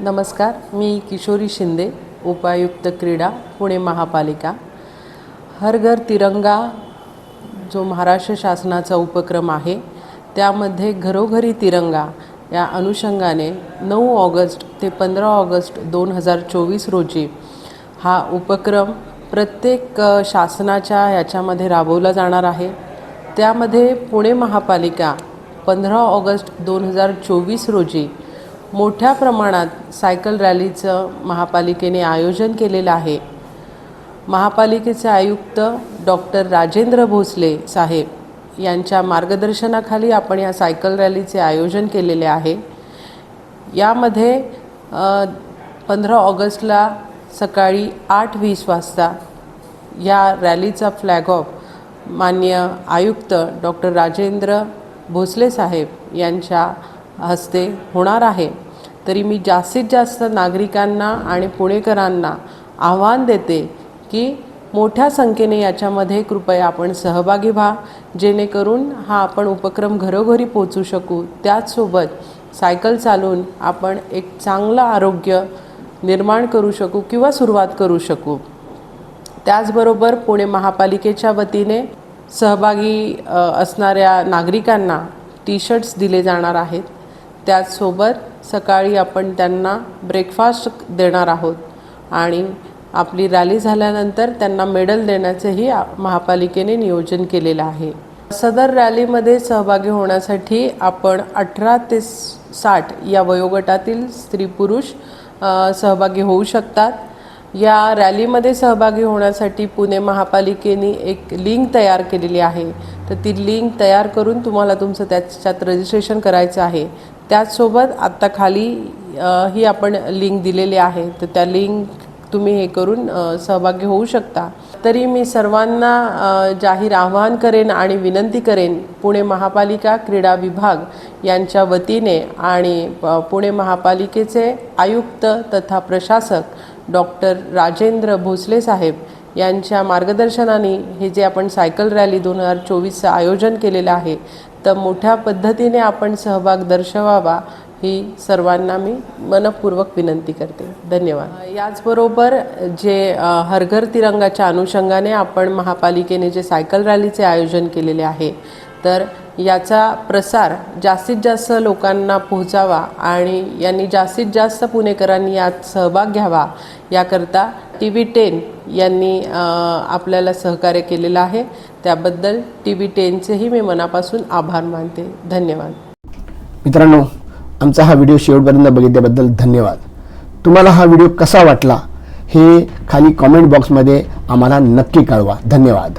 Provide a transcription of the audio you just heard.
नमस्कार मी किशोरी शिंदे उपायुक्त क्रीडा पुणे महापालिका. हर घर तिरंगा जो महाराष्ट्र शासनाचा उपक्रम आहे त्यामध्ये घरोघरी तिरंगा या अनुषंगाने नऊ ऑगस्ट ते पंधरा ऑगस्ट दोन हजार चोवीस रोजी हा उपक्रम प्रत्येक शासनाच्या याच्यामध्ये राबवला जाणार आहे. त्यामध्ये पुणे महापालिका पंधरा ऑगस्ट दोन हजार चोवीस रोजी मोठ्या प्रमाणात सायकल रॅलीचं महापालिकेने आयोजन केलेलं आहे. महापालिकेचे आयुक्त डॉक्टर राजेंद्र भोसले साहेब यांच्या मार्गदर्शनाखाली आपण या सायकल रॅलीचे आयोजन केलेले आहे. यामध्ये पंधरा ऑगस्टला सकाळी आठ वीस वाजता या रॅलीचा फ्लॅग ऑफ मान्य आयुक्त डॉक्टर राजेंद्र भोसले साहेब यांच्या हस्ते होणार आहे. तरी मी जास्तीत जास्त नागरिकांना आणि पुणेकरांना आव्हान देते की मोठ्या संख्येने याच्यामध्ये कृपया आपण सहभागी व्हा जेणेकरून हा आपण उपक्रम घरोघरी पोचू शकू. त्याचसोबत सायकल चालून आपण एक चांगलं आरोग्य निर्माण करू शकू किंवा सुरुवात करू शकू. त्याचबरोबर पुणे महापालिकेच्या वतीने सहभागी असणाऱ्या नागरिकांना टी शर्ट्स दिले जाणार आहेत. त्याचसोबत सकाळी आपण त्यांना ब्रेकफास्ट देणार आहोत आणि आपली रॅली झाल्यानंतर त्यांना मेडल देण्याचंही महापालिकेने नियोजन केलेलं आहे. सदर रॅलीमध्ये सहभागी होण्यासाठी आपण अठरा ते साठ या वयोगटातील स्त्री पुरुष सहभागी होऊ शकतात. या रॅलीमध्ये सहभागी होण्यासाठी पुणे महापालिकेने एक लिंक तयार केलेली आहे. तर ती लिंक तयार करून तुम्हाला तुमचं त्याच्यात रजिस्ट्रेशन करायचं आहे. त्याचसोबत आत्ता खाली ही आपण लिंक दिलेली आहे. तर त्या लिंक तुम्ही हे करून सहभागी होऊ शकता. तरी मी सर्वांना जाहीर आवाहन करेन आणि विनंती करेन पुणे महापालिका क्रीडा विभाग यांच्या वतीने आणि पुणे महापालिकेचे आयुक्त तथा प्रशासक डॉक्टर राजेंद्र भोसले साहेब यांच्या मार्गदर्शनाने हे जे आपण सायकल रॅली दोन हजार चोवीसचं आयोजन केलेलं आहे तर मोठ्या पद्धतीने आपण सहभाग दर्शवावा ही सर्वांना मी मनपूर्वक विनंती करते. धन्यवाद. याचबरोबर जे अ, हर घर तिरंगाच्या अनुषंगाने आपण महापालिकेने जे सायकल रॅलीचे आयोजन केलेले आहे तर याचा प्रसार जास्तीत जास्त लोकांना पोहोचावा आणि यांनी जास्तीत जास्त पुणेकरांनी यात सहभाग घ्यावा याकरता टी व्ही टेन यांनी आपल्याला सहकार्य केलेलं आहे. त्याबद्दल टी व्ही टेनचेही मी मनापासून आभार मानते. धन्यवाद. मित्रांनो आमचा हा व्हिडिओ शेवटपर्यंत बघितल्याबद्दल धन्यवाद. तुम्हाला हा व्हिडिओ कसा वाटला हे खाली कॉमेंट बॉक्समध्ये आम्हाला नक्की कळवा. धन्यवाद.